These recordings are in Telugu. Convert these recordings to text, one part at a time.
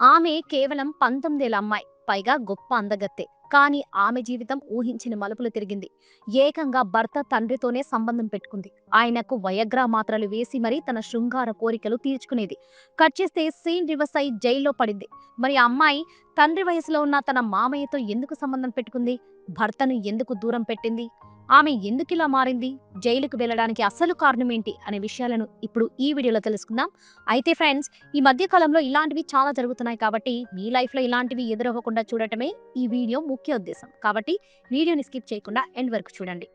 ఆమె కేవలం పంతొమ్మిదేళ్ళ అమ్మాయి పైగా గొప్ప అందగత్తె. కానీ ఆమె జీవితం ఊహించిన మలుపులు తిరిగింది. ఏకంగా భర్త తండ్రితోనే సంబంధం పెట్టుకుంది. ఆయనకు వయగ్రా మాత్రలు వేసి మరీ తన శృంగార కోరికలు తీర్చుకునేది. కట్ చేస్తే సీన్ రివర్స్ అయి జైల్లో పడింది. మరి అమ్మాయి తండ్రి వయసులో ఉన్న తన మామయ్యతో ఎందుకు సంబంధం పెట్టుకుంది? భర్తను ఎందుకు దూరం పెట్టింది? ఆమె ఎందుకు ఇలా మారింది? జైలుకు వెళ్ళడానికి అసలు కారణం ఏంటి అనే విషయాలను ఇప్పుడు ఈ వీడియోలో తెలుసుకుందాం. అయితే ఫ్రెండ్స్ ఈ మధ్య కాలంలో ఇలాంటివి చాలా జరుగుతున్నాయి కాబట్టి మీ లైఫ్లో ఇలాంటివి ఎదురవ్వకుండా చూడటమే ఈ వీడియో ముఖ్య ఉద్దేశం. కాబట్టి వీడియోని స్కిప్ చేయకుండా ఎండ్ వరకు చూడండి.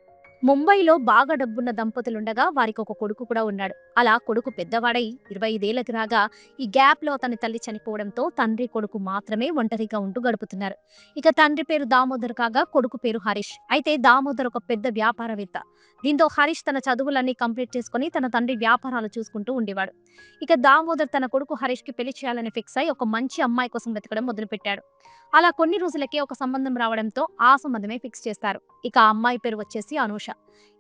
ముంబైలో బాగా డబ్బున్న దంపతులుండగా వారికి ఒక కొడుకు కూడా ఉన్నాడు. అలా కొడుకు పెద్దవాడై ఇరవై ఐదేళ్ళకు రాగా ఈ గ్యాప్లో అతని తల్లి చనిపోవడంతో తండ్రి కొడుకు మాత్రమే ఒంటరిగా ఉంటూ గడుపుతున్నారు. ఇక తండ్రి పేరు దామోదర్ కాగా కొడుకు పేరు హరీష్. అయితే దామోదర్ ఒక పెద్ద వ్యాపారవేత్త. దీంతో హరీష్ తన చదువులన్నీ కంప్లీట్ చేసుకుని తన తండ్రి వ్యాపారాలు చూసుకుంటూ ఉండేవాడు. ఇక దామోదర్ తన కొడుకు హరీష్కి పెళ్ళి చేయాలని ఫిక్స్ అయి ఒక మంచి అమ్మాయి కోసం వెతకడం మొదలుపెట్టాడు. అలా కొన్ని రోజులకే ఒక సంబంధం రావడంతో ఆ సంబంధమే ఫిక్స్ చేస్తారు. ఇక ఆ అమ్మాయి పేరు వచ్చేసి అనూష.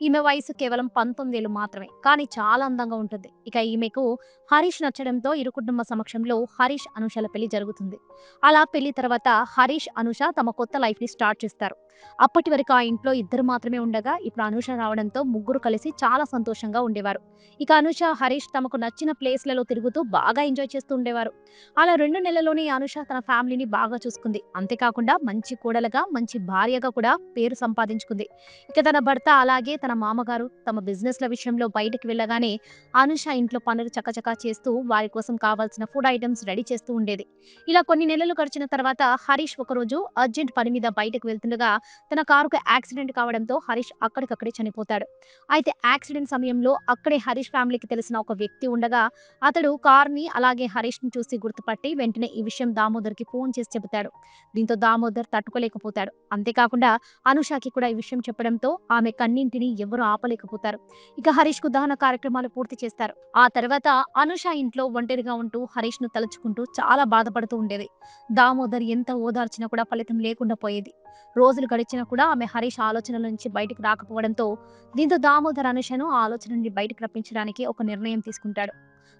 ఈమె వయసు కేవలం పంతొమ్మిదేళ్ళు మాత్రమే. కానీ చాలా అందంగా ఉంటుంది. ఇక ఈమెకు హరీష్ నచ్చడంతో ఇరు కుటుంబ సమక్షంలో హరీష్ అనుషల పెళ్ళి జరుగుతుంది. అలా పెళ్ళి తర్వాత హరీష్ అనుష తమ కొత్త లైఫ్ని స్టార్ట్ చేస్తారు. అప్పటి వరకు ఆ ఇంట్లో ఇద్దరు మాత్రమే ఉండగా ఇప్పుడు అనుష రావడంతో ముగ్గురు కలిసి చాలా సంతోషంగా ఉండేవారు. ఇక అనుష హరీష్ తమకు నచ్చిన ప్లేస్లలో తిరుగుతూ బాగా ఎంజాయ్ చేస్తూ ఉండేవారు. అలా రెండు నెలల్లోనే అనుష తన ఫ్యామిలీని బాగా చూసుకుంది. అంతేకాకుండా మంచి కోడలుగా మంచి భార్యగా కూడా పేరు సంపాదించుకుంది. ఇక తన భర్త అలాగే తన మామగారు తమ బిజినెస్ల విషయంలో బయటకు వెళ్ళగానే అనుష ఇంట్లో పనులు చకచకా చేస్తూ వారి కోసం కావాల్సిన ఫుడ్ ఐటమ్స్ రెడీ చేస్తూ ఉండేది. ఇలా కొన్ని నెలలు గడిచిన తర్వాత హరీష్ ఒకరోజు అర్జెంట్ పని మీద బయటకు వెళ్తుండగా తన కారుకు యాక్సిడెంట్ కావడంతో హరీష్ అక్కడికక్కడే చనిపోతాడు. అయితే యాక్సిడెంట్ సమయంలో అక్కడే హరీష్ ఫ్యామిలీకి తెలిసిన ఒక వ్యక్తి ఉండగా అతడు కార్ని అలాగే హరీష్ని చూసి గుర్తుపట్టి వెంటనే ఈ విషయం దామోదర్కి ఫోన్ చేసి చెబుతాడు. దీంతో దామోదర్ తట్టుకోలేకపోతాడు. అంతేకాకుండా అనుషాకి కూడా ఈ విషయం చెప్పడంతో ఆమె కన్నింటిని ఎవరు ఆపలేకపోతారు. ఇక హరీష్కు దహన కార్యక్రమాలు పూర్తి చేస్తారు. ఆ తర్వాత అనుష ఇంట్లో ఒంటరిగా ఉంటూ హరీష్ను తలుచుకుంటూ చాలా బాధపడుతూ ఉండేది. దామోదర్ ఎంత ఓదార్చినా కూడా ఫలితం లేకుండా పోయేది. రోజులు గడిచినా కూడా ఆమె హరీష్ ఆలోచనల నుంచి బయటకు రాకపోవడంతో దీంతో దామోదర్ అనుషను ఆ ఆలోచన నుండి బయటకు రప్పించడానికి ఒక నిర్ణయం తీసుకుంటాడు.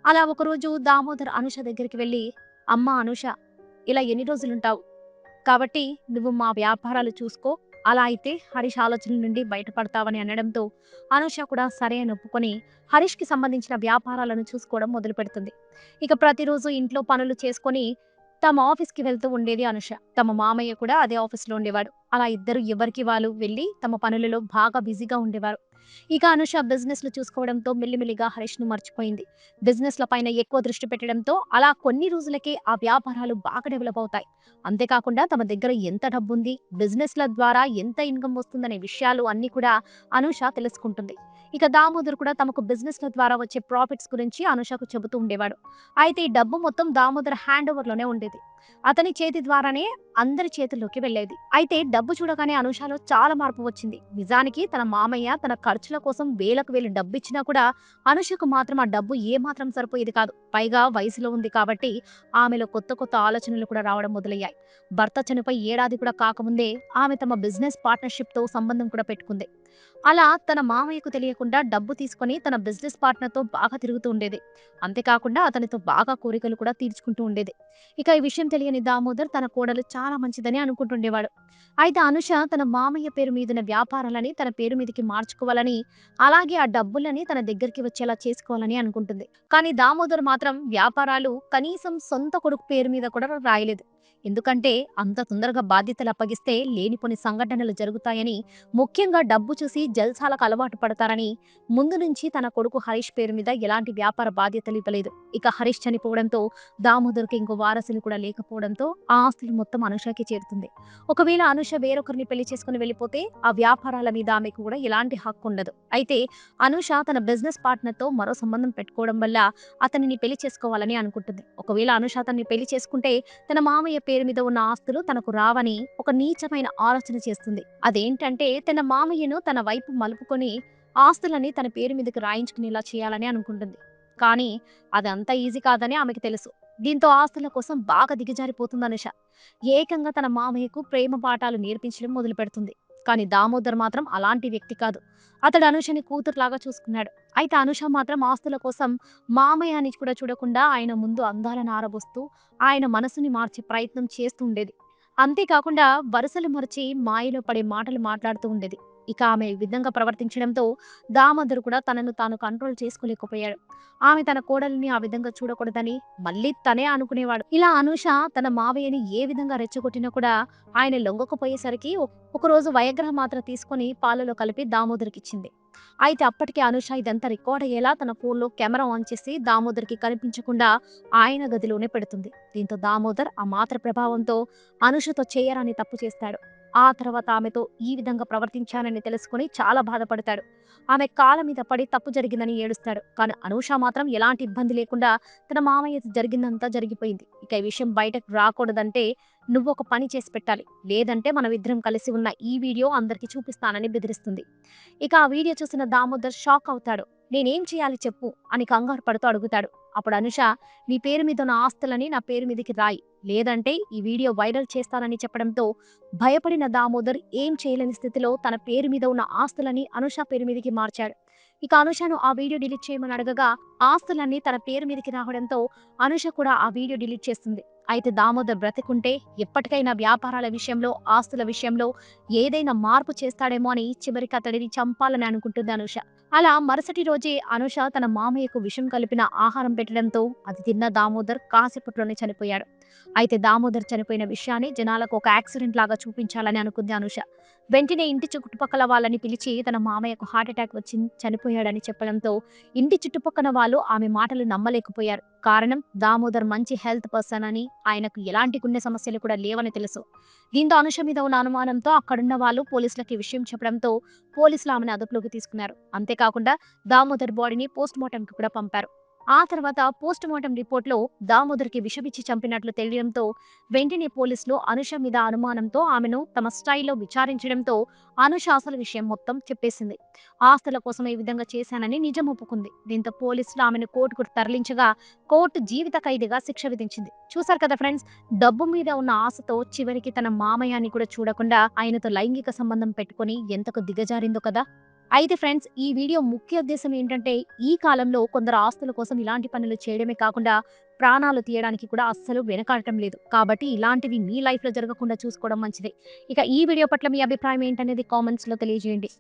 అలా ఒకరోజు దామోదర్ అనుష దగ్గరికి వెళ్ళి అమ్మ అనుష ఇలా ఎన్ని రోజులుంటావు? కాబట్టి నువ్వు మా వ్యాపారాలు చూసుకో అలా అయితే హరీష్ ఆలోచన నుండి బయటపడతావని అనడంతో అనూష కూడా సరే అని ఒప్పుకొని హరీష్కి సంబంధించిన వ్యాపారాలను చూసుకోవడం మొదలు పెడుతుంది ఇక ప్రతిరోజు ఇంట్లో పనులు చేసుకొని తమ ఆఫీస్కి వెళ్తూ ఉండేది అనుష. తమ మామయ్య కూడా అదే ఆఫీస్లో ఉండేవాడు. అలా ఇద్దరు ఎవరికి వాళ్ళు వెళ్ళి తమ పనులలో బాగా బిజీగా ఉండేవారు. ఇక అనుష బిజినెస్లు చూసుకోవడంతో మెల్లిమెల్లిగా హరీష్ను మర్చిపోయింది. బిజినెస్ ల పైన ఎక్కువ దృష్టి పెట్టడంతో అలా కొన్ని రోజులకే ఆ వ్యాపారాలు బాగా డెవలప్ అవుతాయి. అంతేకాకుండా తమ దగ్గర ఎంత డబ్బుంది బిజినెస్ ల ద్వారా ఎంత ఇన్కమ్ వస్తుందనే విషయాలు అన్ని కూడా అనుష తెలుసుకుంటుంది. ఇక దామోదర్ కూడా తమకు బిజినెస్ ద్వారా వచ్చే ప్రాఫిట్స్ గురించి అనుషకు చెబుతూ ఉండేవాడు. అయితే ఈ డబ్బు మొత్తం దామోదర్ హ్యాండ్ ఓవర్లోనే ఉండేది. అతని చేతి ద్వారానే అందరి చేతుల్లోకి వెళ్ళేది. అయితే డబ్బు చూడగానే అనుషాలో చాలా మార్పు వచ్చింది. నిజానికి తన మామయ్య తన ఖర్చుల కోసం వేలకు వేలు డబ్బు ఇచ్చినా కూడా అనుషకు మాత్రం ఆ డబ్బు ఏ మాత్రం సరిపోయేది కాదు. పైగా వయసులో ఉంది కాబట్టి ఆమెలో కొత్త కొత్త ఆలోచనలు కూడా రావడం మొదలయ్యాయి. భర్త చనిపోయి ఏడాది కూడా కాకముందే ఆమె తమ బిజినెస్ పార్ట్నర్షిప్తో సంబంధం కూడా పెట్టుకుంది. అలా తన మామయ్యకు తెలియకుండా డబ్బు తీసుకొని తన బిజినెస్ పార్ట్నర్తో బాగా తిరుగుతూ ఉండేది. అంతేకాకుండా అతనితో బాగా కోరికలు కూడా తీర్చుకుంటూ ఉండేది. ఇక ఈ విషయం తెలియని దామోదర్ తన కోడలు చాలా మంచిదని అనుకుంటుండేవాడు. అయితే అనుష తన మామయ్య పేరు మీదున్న వ్యాపారాలని తన పేరు మీదకి మార్చుకోవాలని అలాగే ఆ డబ్బులని తన దగ్గరికి వచ్చేలా చేసుకోవాలని అనుకుంటుంది. కానీ దామోదర్ మాత్రం వ్యాపారాలు కనీసం సొంత కొడుకు పేరు మీద కూడా రాయలేదు. ఎందుకంటే అంత తొందరగా బాధ్యతలు అప్పగిస్తే లేనిపోని సంఘటనలు జరుగుతాయని ముఖ్యంగా డబ్బు చూసి జల్సాలకు అలవాటు పడతారని ముందు నుంచి తన కొడుకు హరీష్ పేరు మీద ఎలాంటి వ్యాపార బాధ్యతలు ఇవ్వలేదు. ఇక హరీష్ చనిపోవడంతో దామోదర్కి ఇంకో వారసులు కూడా లేకపోవడంతో ఆ ఆస్తులు మొత్తం అనుషకి చేరుతుంది. ఒకవేళ అనుష వేరొకరిని పెళ్ళి చేసుకుని వెళ్ళిపోతే ఆ వ్యాపారాల మీద ఆమెకు కూడా ఎలాంటి హక్కు ఉండదు. అయితే అనుష తన బిజినెస్ పార్ట్నర్తో మరో సంబంధం పెట్టుకోవడం వల్ల అతనిని పెళ్ళి చేసుకోవాలని అనుకుంటుంది. ఒకవేళ అనుష అతన్ని పెళ్ళి చేసుకుంటే తన మామయ్య పేరు మీద ఉన్న ఆస్తులు తనకు రావని ఒక నీచమైన ఆలోచన చేస్తుంది. అదేంటంటే తన మామయ్యను తన వైపు మలుపుకొని ఆస్తులని తన పేరు మీదకి రాయించుకునేలా చేయాలని అనుకుంటుంది. కానీ అదంతా ఈజీ కాదని ఆమెకి తెలుసు. దీంతో ఆస్తుల కోసం బాగా దిగజారిపోతుంది అనుష. ఏకంగా తన మామయ్యకు ప్రేమ పాఠాలు నేర్పించడం మొదలు పెడుతుంది కానీ దామోదర్ మాత్రం అలాంటి వ్యక్తి కాదు. అతడు అనుషని కూతురులాగా చూసుకున్నాడు. అయితే అనుష మాత్రం ఆస్తుల కోసం మామయ్య అని కూడా చూడకుండా ఆయన ముందు అందాలను ఆరబోస్తూ ఆయన మనసుని మార్చే ప్రయత్నం చేస్తూ ఉండేది. అంతేకాకుండా వరుసలు మరిచి మాయలో పడే మాటలు మాట్లాడుతూ ఉండేది. ఇక ఆమె విధంగా ప్రవర్తించడంతో దామోదరు కూడా తనను తాను కంట్రోల్ చేసుకోలేకపోయాడు. ఆమె తన కోడలిని ఆ విధంగా చూడకూడదని మళ్ళీ తనే అనుకునేవాడు. ఇలా అనుష తన మావయ్యని ఏ విధంగా రెచ్చగొట్టినా కూడా ఆయన లొంగకపోయేసరికి ఒక- ఒకరోజు వయగ్రహ మాత్ర తీసుకొని పాలలో కలిపి దామోదరికి ఇచ్చింది అయితే అప్పటికే అనుష ఇదంతా రికార్డ్ అయ్యేలా తన ఫోన్లో కెమెరా ఆన్ చేసి దామోదర్కి కనిపించకుండా ఆయన గదిలోనే పెడుతుంది. దీంతో దామోదర్ ఆ మాత్ర ప్రభావంతో అనుషతో చేయరాని తప్పు చేస్తాడు. ఆ తర్వాత ఆమెతో ఈ విధంగా ప్రవర్తించానని తెలుసుకుని చాలా బాధపడతాడు. ఆమె కాళ్ళ మీద పడి తప్పు జరిగిందని ఏడుస్తాడు. కానీ అనూష మాత్రం ఎలాంటి ఇబ్బంది లేకుండా తన మామయ్య జరిగిందంతా జరిగిపోయింది. ఇక ఈ విషయం బయటకు రాకూడదంటే నువ్వు ఒక పని చేసి పెట్టాలి. లేదంటే మనం ఇద్దరం కలిసి ఉన్న ఈ వీడియో అందరికీ చూపిస్తానని బెదిరిస్తుంది. ఇక ఆ వీడియో చూసిన దామోదర్ షాక్ అవుతాడు. నేనేం చేయాలి చెప్పు అని కంగారు పడుతూ అడుగుతాడు. అప్పుడు అనుష నీ పేరు మీద ఉన్న ఆస్తులని నా పేరు మీదకి రాయి. లేదంటే ఈ వీడియో వైరల్ చేస్తానని చెప్పడంతో భయపడిన దామోదర్ ఏం చేయలేని స్థితిలో తన పేరు మీద ఉన్న ఆస్తులని అనుష పేరు మీదకి మార్చాడు. ఇక అనుషను ఆ వీడియో డిలీట్ చేయమని అడగగా ఆస్తులన్నీ తన పేరు మీదకి రావడంతో అనుష కూడా ఆ వీడియో డిలీట్ చేస్తుంది. అయితే దామోదర్ బ్రతికుంటే ఎప్పటికైనా వ్యాపారాల విషయంలో ఆస్తుల విషయంలో ఏదైనా మార్పు చేస్తాడేమో అని చివరికి అతడిని చంపాలని అనుకుంటుంది అనుష. అలా మరుసటి రోజే అనుష తన మామయ్యకు విషం కలిపిన ఆహారం పెట్టడంతో అది తిన్న దామోదర్ కాసేపట్లోనే చనిపోయాడు. అయితే దామోదర్ చనిపోయిన విషయాన్ని జనాలకు ఒక యాక్సిడెంట్ లాగా చూపించాలని అనుకుంది అనుష. వెంటనే ఇంటి చుట్టుపక్కల వాళ్ళని పిలిచి తన మామయ్యకు హార్ట్ అటాక్ వచ్చి చనిపోయాడని చెప్పడంతో ఇంటి చుట్టుపక్కల వాళ్ళు ఆమె మాటలు నమ్మలేకపోయారు. కారణం దామోదర్ మంచి హెల్త్ పర్సన్ అని ఆయనకు ఎలాంటి గుండె సమస్యలు కూడా లేవని తెలుసు. దీంతో అనుష మీద ఉన్న అనుమానంతో అక్కడున్న వాళ్ళు పోలీసులకి విషయం చెప్పడంతో పోలీసులు ఆమెను అదుపులోకి తీసుకున్నారు. అంతేకాకుండా దామోదర్ బాడీని పోస్ట్ మార్టంకి కూడా పంపారు. ఆ తర్వాత పోస్ట్ మార్టం రిపోర్ట్లో దామోదర్కి విషమిచ్చి చంపినట్లు తెలియడంతో వెంటనే పోలీసులు అనుష మీద అనుమానంతో ఆమెను తమ స్థాయిలో విచారించడంతో అనుష అసలు విషయం మొత్తం చెప్పేసింది. ఆస్తుల కోసం ఈ విధంగా చేశానని నిజం ఒప్పుకుంది. దీంతో పోలీసులు ఆమెను కోర్టుకు తరలించగా కోర్టు జీవిత ఖైదీగా శిక్ష విధించింది. చూసారు కదా ఫ్రెండ్స్ డబ్బు మీద ఉన్న ఆశతో చివరికి తన మామయ్యాన్ని కూడా చూడకుండా ఆయనతో లైంగిక సంబంధం పెట్టుకుని ఎంతకు దిగజారిందో కదా. అయితే ఫ్రెండ్స్ ఈ వీడియో ముఖ్య ఉద్దేశం ఏంటంటే ఈ కాలంలో కొందరు ఆస్తుల కోసం ఇలాంటి పనులు చేయడమే కాకుండా ప్రాణాలు తీయడానికి కూడా అస్సలు వెనకాడటం లేదు. కాబట్టి ఇలాంటివి మీ లైఫ్లో జరగకుండా చూసుకోవడం మంచిదే. ఇక ఈ వీడియో పట్ల మీ అభిప్రాయం ఏంటనేది కామెంట్స్లో తెలియజేయండి.